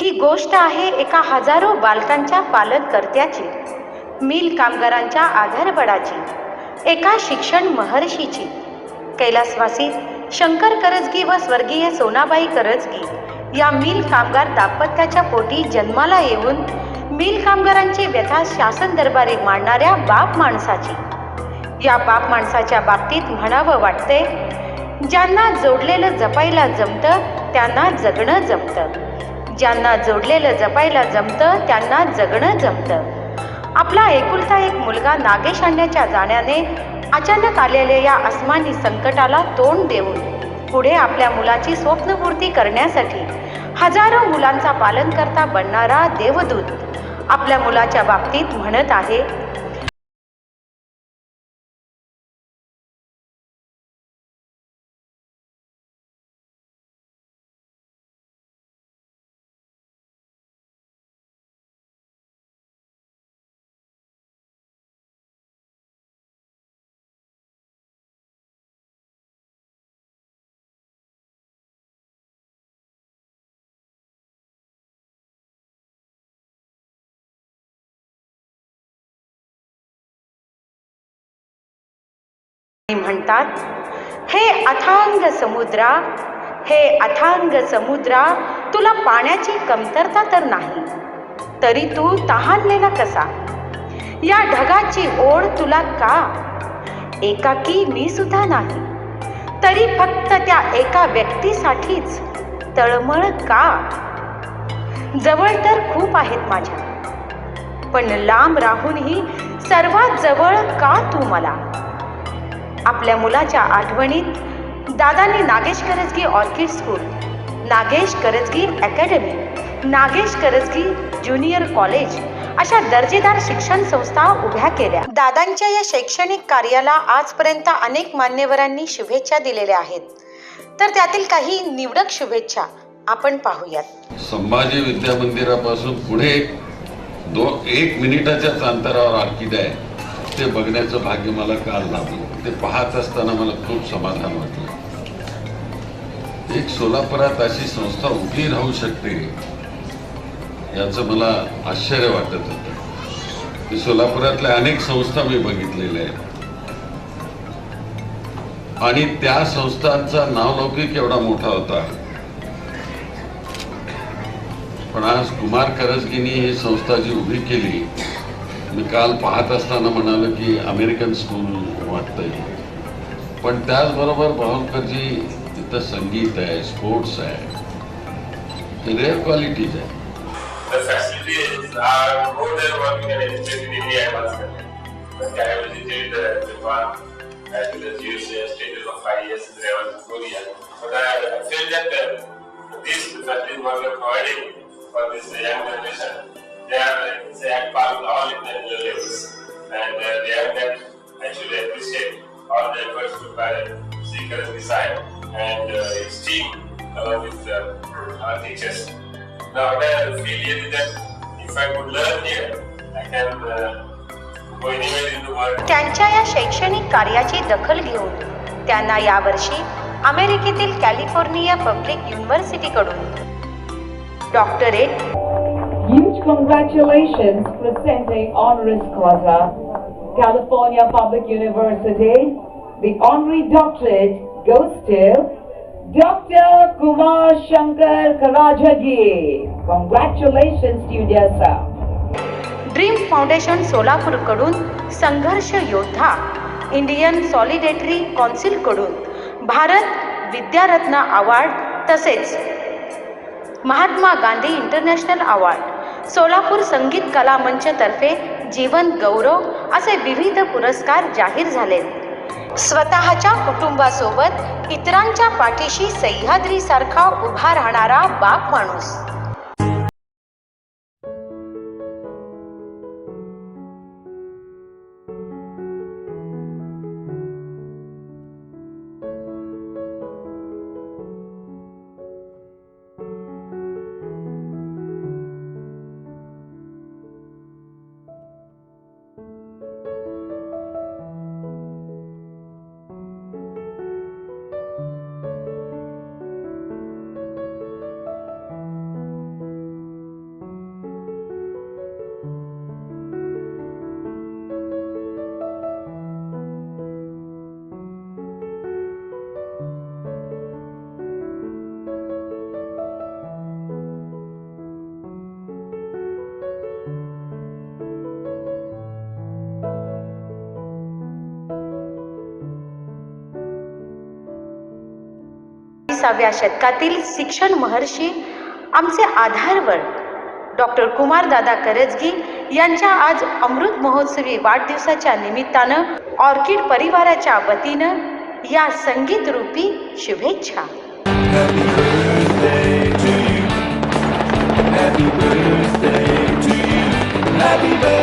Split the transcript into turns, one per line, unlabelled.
ही गोष्ट आहे एका हजारो बालकांच्या पालनकर्त्याची मिल कामगारांच्या आधारबडाची एका शिक्षण महर्षीची. कैलासवासी शंकर करजगी व स्वर्गीय सोनाबाई करजगी या मिल कामगार दाम्पत्याच्या पोटी जन्माला येऊन मिल कामगारांची व्यथा शासन दरबारी मांडणाऱ्या बाप माणसाची. या बाप माणसाच्या बाबतीत म्हणावं वाटते ज्यांना जोडलेलं जपायला जमतं त्यांना जगणं जमतं. ज्यांना जोडलेलं जपायला जमतं त्यांना जगणं जमतं. आपला एकुलता एक मुलगा नागेश आणण्याच्या जाण्याने अचानक आलेल्या या अस्मानी संकटाला तोंड देऊन पुढे आपल्या मुलाची स्वप्नपूर्ती करण्यासाठी हजारो मुलांचा पालनकर्ता बनणारा देवदूत आपल्या मुलाच्या बाबतीत म्हणत आहे म्हणतात हे अथांग समुद्रा हे अथांग समुद्रा तुला पाण्याची कमतरता तर नाही तरी तू तहानलेला कसा? या ढगाची ओढ तुला का? एकाकी मी सुद्धा नाही तरी फक्त त्या एका व्यक्तीसाठीच तळमळ का? जवळ तर खूप आहेत माझ्या पण लांब राहूनही सर्वात जवळ का तू मला? आपल्या मुलाच्या आठवणीत दादांनी Nagesh Karajagi orchid school Nagesh Karajagi academy Nagesh Karajagi junior college अशा दर्जेदार शिक्षण संस्था उभ्या केल्या. दादांच्या या शैक्षणिक कार्याला आजपर्यंत अनेक मान्यवरांनी शुभेच्छा दिलेल्या आहेत. तर त्यातील काही निवडक शुभेच्छा आपण पाहूयात.
संभाजी विद्या मंदिरापासून पुढे एक दो एक मिनिटाच्याच अंतरावर ऑर्किड आहे. ते बघण्याचं भाग्य मला काल लाभलं. ते पाहत असताना मला खूप समाधान वाटलं. एक सोलापुरात अशी संस्था उभी राहू शकते याचं मला आश्चर्य वाटत होतं. सोलापुरातल्या अनेक संस्था मी बघितलेल्या आहेत. आणि त्या संस्थांचा नावलौकिक एवढा मोठा होता. पण आज कुमार करजगिनी ही संस्था जी उभी केली मी काल पाहत असताना म्हणालो की अमेरिकन स्कूल वाटतंय पण त्याचबरोबर भावनकरजी तिथं संगीत आहे स्पोर्ट्स आहे हे रेअर क्वालिटीज आहे
The facilities are more than what we can expect in India, I must say. Like I visited uh, Japan as well as USA, stayed for five years in Revan, Korea. But I, I feel that uh, these facilities what we are providing for this young generation, they are uh, say at par with all intellectual levels. And uh, they have that actually appreciate all the efforts to by Seekers Design and uh, his team along with uh, our teachers. Now, what I feel here is that if I could learn here, I can uh, go anywhere in the world.
त्यांच्या या शैक्षणिक कार्याची दखल घेऊन त्यांना यावर्षी अमेरिकेतील California public युनिव्हर्सिटीकडून doctorate
congratulations presenting honoris causa, California Public University. The honorary doctorate goes to Dr. Kumar Shankar Karajagi. Congratulations to you, dear sir.
Dream foundation सोलापूरकडून संघर्ष योद्धा इंडियन सॉलिडेटरी कौन्सिलकडून भारत विद्यारत्न अवॉर्ड तसेच महात्मा गांधी इंटरनॅशनल अवॉर्ड सोलापूर संगीत कला मंचतर्फे जीवन गौरव असे विविध पुरस्कार जाहीर झालेत. स्वतःच्या कुटुंबासोबत इतरांच्या पाठीशी सह्याद्रीसारखा उभा राहणारा बाप माणूस. एकोणाविसाव्या शतकातील शिक्षण महर्षी आमचे आधारवर डॉक्टर कुमारदादा करजगी यांच्या आज अमृत महोत्सवी वाढदिवसाच्या निमित्तानं ऑर्किड परिवाराच्या वतीनं या संगीत रूपी शुभेच्छा.
Happy birthday to you. Happy